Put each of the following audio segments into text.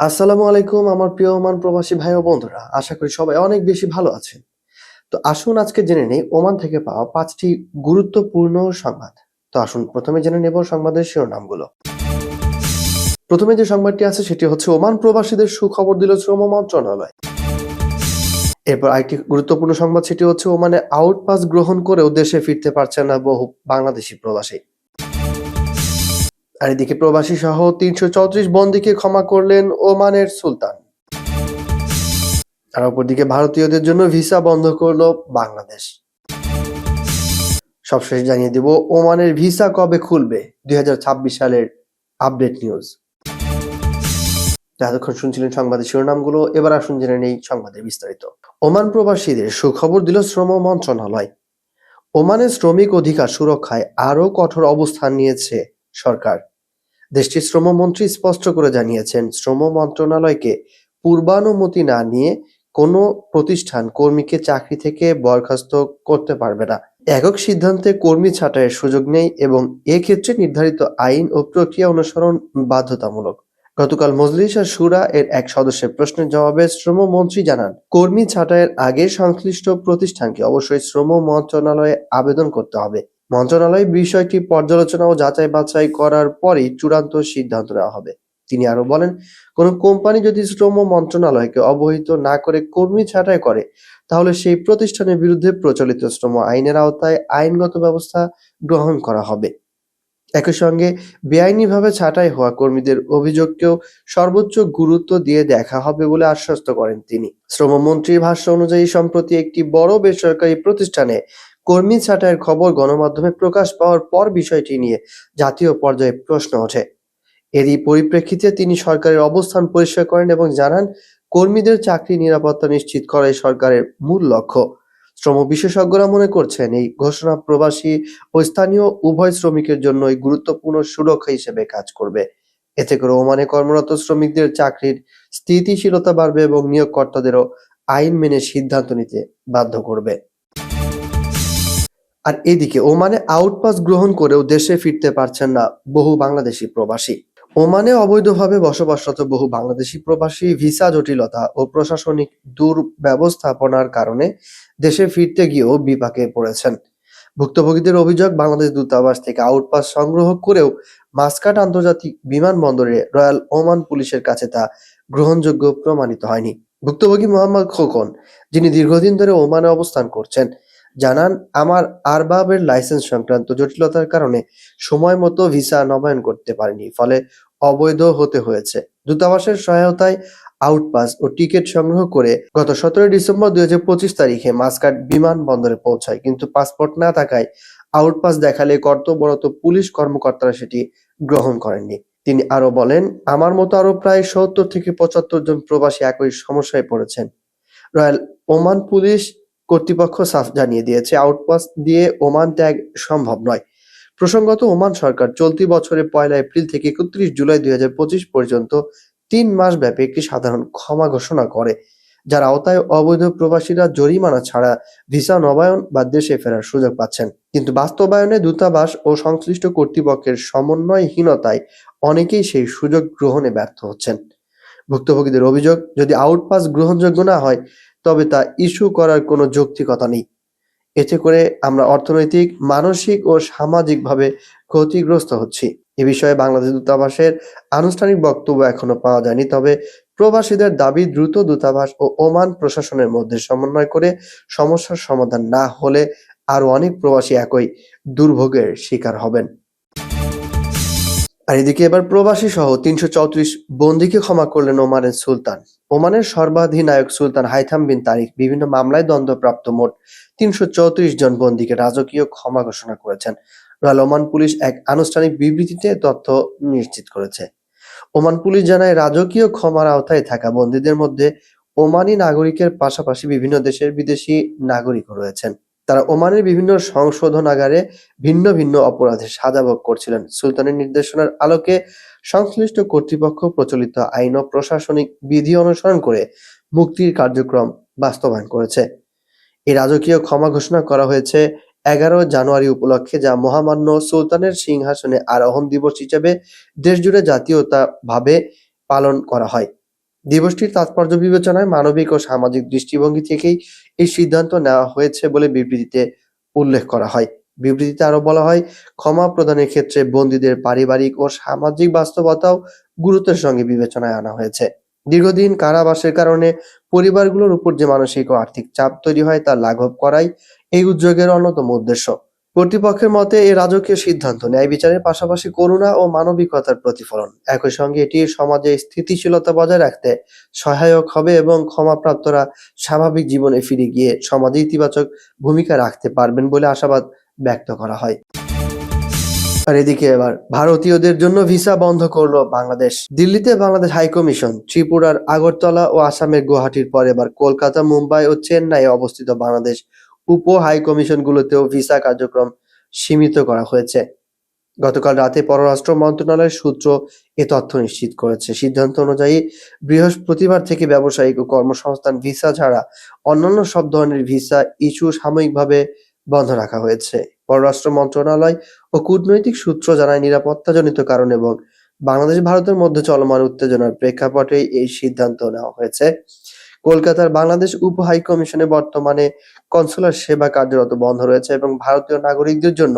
আসসালামু আলাইকুম, আমার প্রিয় ওমান প্রবাসী ভাই ও বন্ধুরা। আশা করি সবাই অনেক বেশি ভালো আছেন। তো আসুন আজকে জেনে নেই, ওমান থেকে পাওয়া পাঁচটি গুরুত্বপূর্ণ সংবাদ। তো আসুন, প্রথমে জেনে নেব সংবাদের শিরোনামগুলো। প্রথমে যে সংবাদটি আছে, সেটি হচ্ছে ওমান প্রবাসীদের সুখবর দিল শ্রম মন্ত্রণালয়। এরপর আরেকটি গুরুত্বপূর্ণ সংবাদ, সেটি হচ্ছে ওমানে আউটপাস গ্রহণ করেও দেশে ফিরতে পারছে না বহু বাংলাদেশি প্রবাসী। আর এদিকে প্রবাসী সহ তিনশো চৌত্রিশ বন্দীকে ক্ষমা করলেন ওমানের সুলতান। আর অপরদিকে ভারতীয়দের জন্য ভিসা বন্ধ করল বাংলাদেশ। সবশেষ জানিয়ে দিব, ওমানের ভিসা কবে খুলবে? দুই সালের আপডেট নিউজ। এতক্ষণ শুনছিলেন সংবাদের শিরোনামগুলো, এবার আসুন জেনে নেই সংবাদের বিস্তারিত। ওমান প্রবাসীদের সুখবর দিল শ্রম মন্ত্রণালয়। ওমানের শ্রমিক অধিকার সুরক্ষায় আরও কঠোর অবস্থান নিয়েছে সরকার। দেশটির শ্রমমন্ত্রী স্পষ্ট করে জানিয়েছেন, শ্রম মন্ত্রণালয়কে পূর্বানুমতি না নিয়ে কোনো প্রতিষ্ঠান কর্মীকে চাকরি থেকে বরখাস্ত করতে পারবে না। একক সিদ্ধান্তে কর্মী ছাঁটাইয়ের সুযোগ নেই এবং এক্ষেত্রে নির্ধারিত আইন ও প্রক্রিয়া অনুসরণ বাধ্যতামূলক। গতকাল মজলিস সুরা এর এক সদস্যের প্রশ্নের জবাবে শ্রমমন্ত্রী জানান, কর্মী ছাঁটাইয়ের আগে সংশ্লিষ্ট প্রতিষ্ঠানকে অবশ্যই শ্রম মন্ত্রণালয়ে আবেদন করতে হবে। মন্ত্রণালয় বিষয়টি পর্যালোচনা ও যাচাই বাছাই করার পরেই চূড়ান্ত সিদ্ধান্ত নেওয়া হবে। তিনি আরও বলেন, কোন কোম্পানি যদি শ্রম মন্ত্রণালয়কে অবহিত না করে কর্মী ছাঁটাই করে, তাহলে সেই প্রতিষ্ঠানের বিরুদ্ধে প্রচলিত শ্রম আইনের আওতায় আইনগত ব্যবস্থা গ্রহণ করা হবে। একই সঙ্গে বেআইনিভাবে ছাঁটাই হওয়া কর্মীদের অভিযোগকেও সর্বোচ্চ গুরুত্ব দিয়ে দেখা হবে বলে আশ্বস্ত করেন তিনি। শ্রমমন্ত্রীর ভাষ্য অনুযায়ী, সম্প্রতি একটি বড় বেসরকারি প্রতিষ্ঠানে কর্মী ছাঁটাইয়ের খবর গণমাধ্যমে প্রকাশ পাওয়ার পর বিষয়টি নিয়ে জাতীয় পর্যায়ে প্রশ্ন ওঠে। এরই পরিপ্রেক্ষিতে তিনি সরকারের অবস্থান পরিষ্কার করেন এবং জানান, কর্মীদের চাকরি নিরাপত্তা নিশ্চিত করাই সরকারের মূল লক্ষ্য। শ্রম বিশেষজ্ঞরা মনে করছেন, এই ঘোষণা প্রবাসী ও স্থানীয় উভয় শ্রমিকের জন্যই গুরুত্বপূর্ণ সুরক্ষা হিসেবে কাজ করবে। এতে করে ওমানে কর্মরত শ্রমিকদের চাকরির স্থিতিশীলতা বাড়বে এবং নিয়োগকর্তাদেরও আইন মেনে সিদ্ধান্ত নিতে বাধ্য করবে। আর এদিকে ওমানে আউটপাস গ্রহণ করেও দেশে ফিরতে পারছেন না বহু বাংলাদেশি প্রবাসী। ওমানে অবৈধভাবে বসবাসরত বহু বাংলাদেশি প্রবাসী, ভিসা জটিলতা ও প্রশাসনিক দুর্ব্যবস্থাপনার কারণে দেশে ফিরতে গিয়েও বিপাকে পড়েছেন। ভুক্তভোগীদের অভিযোগ, বাংলাদেশ দূতাবাস থেকে আউটপাস সংগ্রহ করেও মাস্কাট আন্তর্জাতিক বিমানবন্দরে রয়্যাল ওমান পুলিশের কাছে তা গ্রহণযোগ্য প্রমাণিত হয়নি। ভুক্তভোগী মোহাম্মদ খোকন, যিনি দীর্ঘদিন ধরে ওমানে অবস্থান করছেন জানান, আমার আরবাবের লাইসেন্স সংক্রান্ত জটিলতার কারণে সময় মতো ভিসা নবায়ন করতে পারিনি, ফলে অবৈধ হতে হয়েছে। দূতাবাসের সহায়তায় আউটপাস ও টিকিট সংগ্রহ করে গত সতেরোই ডিসেম্বর দুই হাজার পঁচিশ তারিখে মাস্কাট বিমানবন্দরে পৌঁছায়, কিন্তু পাসপোর্ট না থাকায় আউটপাস দেখালে কর্তব্যরত পুলিশ কর্মকর্তারা সেটি গ্রহণ করেননি। তিনি আরও বলেন, আমার মতো আরও প্রায় সত্তর থেকে পঁচাত্তর জন প্রবাসী একই সমস্যায় পড়েছেন। রয়্যাল ওমান পুলিশ কর্তৃপক্ষ সাফ জানিয়ে দিয়েছে, আউটপাস দিয়ে ওমান ত্যাগ সম্ভব নয়। প্রসঙ্গত, ওমান সরকার চলতি বছরের পয়লা এপ্রিল থেকে একত্রিশ জুলাই দুই হাজার পঁচিশ পর্যন্ত তিন মাস ব্যাপী একটি সাধারণ ক্ষমা ঘোষণা করে, যার আওতায় অবৈধ প্রবাসীরা জরিমানা ছাড়া ভিসা, নবায়ন বা দেশে ফেরার সুযোগ পাচ্ছেন। কিন্তু বাস্তবায়নে দূতাবাস ও সংশ্লিষ্ট কর্তৃপক্ষের সমন্বয়হীনতায় অনেকেই সেই সুযোগ গ্রহণে ব্যর্থ হচ্ছেন। ভুক্তভোগীদের অভিযোগ, যদি আউটপাস গ্রহণযোগ্য না হয় তবে তা ইস্যু করার কোনো যৌক্তিকতা নেই। এতে করে আমরা অর্থনৈতিক, মানসিক ও সামাজিকভাবে ক্ষতিগ্রস্ত হচ্ছি। এ বিষয়ে বাংলাদেশ দূতাবাসের আনুষ্ঠানিক বক্তব্য এখনও পাওয়া যায়নি, তবে প্রবাসীদের দাবি দ্রুত দূতাবাস ও ওমান প্রশাসনের মধ্যে সমন্বয় করে সমস্যার সমাধান না হলে আরও অনেক প্রবাসী একই দুর্ভোগের শিকার হবেন। আর এদিকে এবার প্রবাসী সহ তিনশো চৌত্রিশ বন্দীকে ক্ষমা করলেন ওমানের সুলতান। ওমানের সর্বাধিনায়ক সুলতান হাইথাম বিন তারিক বিভিন্ন মামলায় দণ্ডপ্রাপ্ত মোট তিনশো চৌত্রিশ জন বন্দীকে রাজকীয় ক্ষমা ঘোষণা করেছেন। রয়্যাল ওমান পুলিশ এক আনুষ্ঠানিক বিবৃতিতে তথ্য নিশ্চিত করেছে। ওমান পুলিশ জানায়, রাজকীয় ক্ষমার আওতায় থাকা বন্দীদের মধ্যে ওমানি নাগরিকের পাশাপাশি বিভিন্ন দেশের বিদেশি নাগরিকও রয়েছেন। তারা ওমানের বিভিন্ন সংশোধনাগারে ভিন্ন ভিন্ন অপরাধে সাজা ভোগ করছিলেন। সুলতানের নির্দেশনার আলোকে সংশ্লিষ্ট কর্তৃপক্ষ প্রচলিত আইন ও প্রশাসনিক বিধি অনুসরণ করে মুক্তির কার্যক্রম বাস্তবায়ন করেছে। এই রাজকীয় ক্ষমা ঘোষণা করা হয়েছে এগারো জানুয়ারি উপলক্ষে, যা মহামান্য সুলতানের সিংহাসনে আরোহণ দিবস হিসেবে দেশজুড়ে জাতীয়তাভাবে পালন করা হয়। দিবসটির তাৎপর্য বিবেচনায় মানবিক ও সামাজিক দৃষ্টিভঙ্গি থেকেই এই সিদ্ধান্ত নেওয়া হয়েছে বলে বিবৃতিতে উল্লেখ করা হয়। বিবৃতিতে আরও বলা হয়, ক্ষমা প্রদানের ক্ষেত্রে বন্দীদের পারিবারিক ও সামাজিক বাস্তবতাও গুরুত্বের সঙ্গে বিবেচনায় আনা হয়েছে। দীর্ঘদিন কারাবাসের কারণে পরিবারগুলোর উপর যে মানসিক ও আর্থিক চাপ তৈরি হয় তা লাঘব করাই এই উদ্যোগের অন্যতম উদ্দেশ্য। কর্তৃপক্ষের মতে এই রাজকীয় সিদ্ধান্ত, ন্যায় বিচারের পাশাপাশি করুণা ও মানবিকতার প্রতিফলন। একই সঙ্গে এটি সমাজে স্থিতিশীলতা বজায় রাখতে সহায়ক হবে এবং ক্ষমাপ্রাপ্তরা স্বাভাবিক জীবনে ফিরে গিয়ে সমাজে ইতিবাচক ভূমিকা রাখতে পারবেন বলে আশাবাদ ব্যক্ত করা হয়। আর এদিকে এবার ভারতীয়দের জন্য ভিসা বন্ধ করল বাংলাদেশ। দিল্লিতে বাংলাদেশ হাই কমিশন, ত্রিপুরার আগরতলা ও আসামের গুয়াহাটির পর এবার কলকাতা, মুম্বাই ও চেন্নাইয়ে অবস্থিত বাংলাদেশ উপ হাই কমিশনগুলোতেও ভিসা কার্যক্রম সীমিত করা হয়েছে। গতকাল রাতে পররাষ্ট্র মন্ত্রণালয়ের সূত্র এ তথ্য নিশ্চিত করেছে। সিদ্ধান্ত অনুযায়ী বৃহস্পতিবার থেকে ব্যবসায়িক ও কর্মসংস্থান, ভিসা ছাড়া অন্যান্য সব ধরনের ভিসা ইস্যু সাময়িকভাবে বন্ধ রাখা হয়েছে। পররাষ্ট্র মন্ত্রণালয় ও কূটনৈতিক সূত্র জানায়, নিরাপত্তাজনিত কারণ এবং বাংলাদেশ ভারতের মধ্যে চলমান উত্তেজনার প্রেক্ষাপটে এই সিদ্ধান্ত নেওয়া হয়েছে। কলকাতার বাংলাদেশ উপ হাই কমিশনে বর্তমানে কনসুলার সেবা কার্যরত বন্ধ রয়েছে এবং ভারতীয় নাগরিকদের জন্য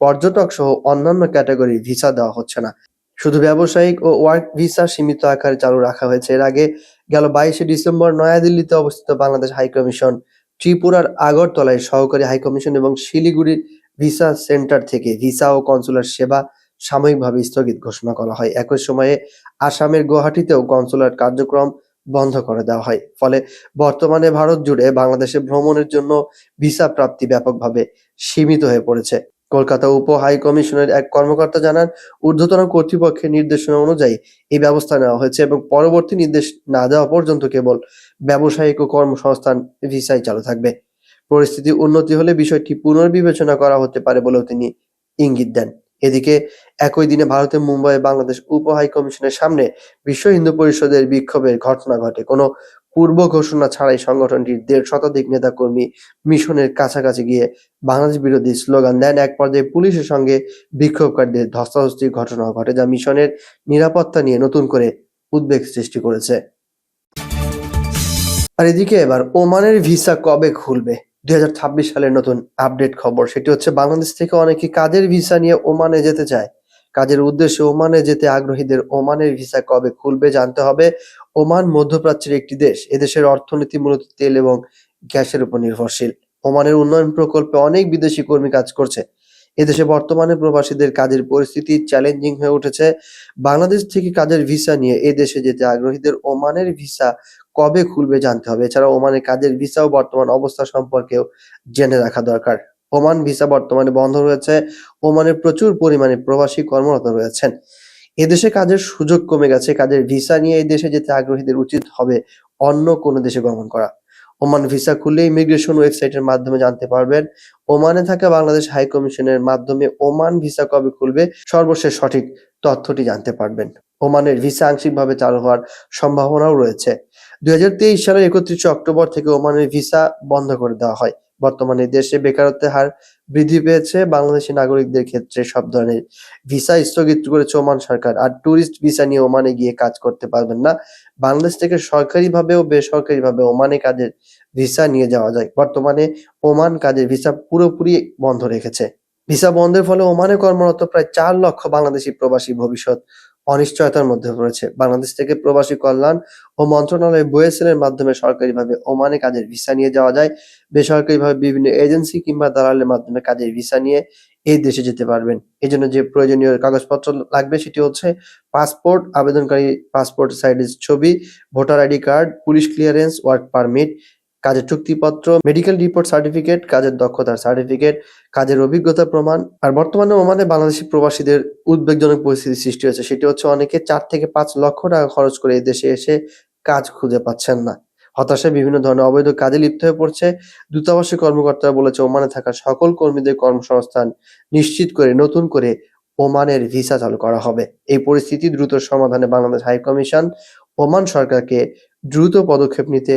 পর্যটক সহ অন্যান্য ক্যাটাগরির ভিসা দেওয়া হচ্ছে না। শুধু ব্যবসায়িক ও ওয়ার্ক ভিসা সীমিত আকারে চালু রাখা হয়েছে। এর আগে গেল বাইশে ডিসেম্বর নয়াদিল্লিতে অবস্থিত বাংলাদেশ হাই কমিশন ত্রিপুরার আগরতলায় সহকারী হাই কমিশন এবং শিলিগুড়ির ভিসা সেন্টার থেকে ভিসা ও কনসুলার সেবা সাময়িকভাবে স্থগিত ঘোষণা করা হয়। একই সময়ে আসামের গুয়াহাটিতেও কনসুলার কার্যক্রম বন্ধ করে দেওয়া হয়। ফলে বর্তমানে ভারত জুড়ে বাংলাদেশে ভ্রমণের জন্য ভিসা প্রাপ্তি ব্যাপকভাবে সীমিত হয়ে পড়েছে। কলকাতা উপ হাই কমিশনের এক কর্মকর্তা জানান, ঊর্ধ্বতন কর্তৃপক্ষের নির্দেশনা অনুযায়ী এই ব্যবস্থা নেওয়া হয়েছে এবং পরবর্তী নির্দেশ না দেওয়া পর্যন্ত কেবল ব্যবসায়িক ও কর্মসংস্থান ভিসাই চালু থাকবে। পরিস্থিতি উন্নতি হলে বিষয়টি পুনর্বিবেচনা করা হতে পারে বলেও তিনি ইঙ্গিত দেন। এদিকে একই দিনে ভারতের মুম্বাই বাংলাদেশ উপ হাই কমিশনের সামনে বিশ্ব হিন্দু পরিষদের বিক্ষোভের ঘটনা ঘটে। কোনো পূর্ব ঘোষণা ছাড়াই সংগঠনটির দেড় শতাধিক নেতাকর্মী মিশনের কাছাকাছি গিয়ে বাংলাদেশ বিরোধী স্লোগান দেন। এক পর্যায়ে পুলিশের সঙ্গে বিক্ষোভকারীদের ধস্তাধস্তির ঘটনা ঘটে যা মিশনের নিরাপত্তা নিয়ে নতুন করে উদ্বেগ সৃষ্টি করেছে। আর এদিকে এবার ওমানের ভিসা কবে খুলবে? দুই হাজার ছাব্বিশ সালের নতুন আপডেট খবর, সেটি হচ্ছে বাংলাদেশ থেকে অনেকে কাজের ভিসা নিয়ে ওমানে যেতে চায়? কাজের উদ্দেশ্যে ওমানে যেতে আগ্রহীদের ওমানের ভিসা কবে খুলবে জানতে হবে। ওমান মধ্যপ্রাচ্যের একটি দেশ, এদেশের অর্থনীতি মূলত তেল এবং গ্যাসের উপর নির্ভরশীল। ওমানের উন্নয়ন প্রকল্পে অনেক বিদেশি কর্মী কাজ করছে। এদেশে বর্তমানে প্রবাসীদের কাজের পরিস্থিতি চ্যালেঞ্জিং হয়ে উঠেছে। বাংলাদেশ থেকে কাজের ভিসা নিয়ে এ দেশে যেতে আগ্রহীদের ওমানের ভিসা কবে খুলবে জানতে হবে। এছাড়া ওমানের কাজের ভিসা ও বর্তমান অবস্থা সম্পর্কেও জেনে রাখা দরকার। ওমান ভিসা বর্তমানে বন্ধ রয়েছে। ওমানে প্রচুর পরিমাণে প্রবাসী কর্মরত রয়েছেন। এদেশে কাজের সুযোগ কমে গেছে। কাজের ভিসা নিয়ে এই দেশে যেতে আগ্রহীদের উচিত হবে অন্য কোনো দেশে গমন করা। ওমান ভিসা খুললে ইমিগ্রেশন ওয়েবসাইটের মাধ্যমে জানতে পারবেন, ওমানে থাকা বাংলাদেশ হাই কমিশনের মাধ্যমে ওমান ভিসা কবে খুলবে সর্বশেষ সঠিক তথ্যটি জানতে পারবেন। ওমানের ভিসা আংশিকভাবে চালু হওয়ার সম্ভাবনাও রয়েছে। দুই হাজার তেইশ সালের একত্রিশে অক্টোবর থেকে ওমানের ভিসা বন্ধ করে দেওয়া হয়। বর্তমানে দেশে বেকারত্বের হার বৃদ্ধি পেয়েছে। বাংলাদেশি নাগরিকদের ক্ষেত্রে সব ধরনের ভিসা স্থগিত করেছে ওমান সরকার। আর ট্যুরিস্ট ভিসা নিয়ে ওমানে গিয়ে কাজ করতে পারবেন না। বাংলাদেশ থেকে সরকারিভাবে ও বেসরকারিভাবে ওমানে কাজের ভিসা নিয়ে যাওয়া যায়। বর্তমানে ওমান কাজের ভিসা পুরোপুরি বন্ধ রেখেছে। ভিসা বন্ধের ফলে ওমানে কর্মরত প্রায় চার লক্ষ বাংলাদেশি প্রবাসী ভবিষ্যৎ অনিশ্চয়তার মধ্যে পড়েছে। বাংলাদেশ থেকে প্রবাসী কল্যাণ ও মন্ত্রণালয় বয়েসেলের মাধ্যমে সরকারিভাবে ওমানে কাজের ভিসা নিয়ে যাওয়া যায়। বেসরকারিভাবে বিভিন্ন এজেন্সি কিংবা দালালের মাধ্যমে কাজের ভিসা নিয়ে এই দেশে যেতে পারবেন। এই জন্য যে প্রয়োজনীয় কাগজপত্র লাগবে সেটি হচ্ছে পাসপোর্ট, আবেদনকারী পাসপোর্ট সাইজের ছবি, voter ID card, police clearance, work permit কাজের চুক্তিপত্র মেডিকেল রিপোর্ট সার্টিফিকেট কাজের দক্ষতার সার্টিফিকেট কাজের অভিজ্ঞতা প্রমাণ, আর বর্তমানে ওমানে বাংলাদেশি প্রবাসীদের উদ্বেগজনক পরিস্থিতি সৃষ্টি হয়েছে। সেটি হচ্ছে অনেকে চার থেকে পাঁচ লক্ষ টাকা খরচ করে দেশে এসে কাজ খুঁজে পাচ্ছেন না। হতাশায় বিভিন্ন ধরনের অবৈধ কাজে লিপ্ত হয়ে পড়ছে দূতাবাসী কর্মকর্তারা বলেছে, ওমানে থাকা সকল কর্মীদের কর্মসংস্থান নিশ্চিত করে, নতুন করে ওমানের ভিসা চালু করা হবে। এই পরিস্থিতি দ্রুত সমাধানে বাংলাদেশ হাই কমিশন ওমান সরকারকে দ্রুত পদক্ষেপ নিতে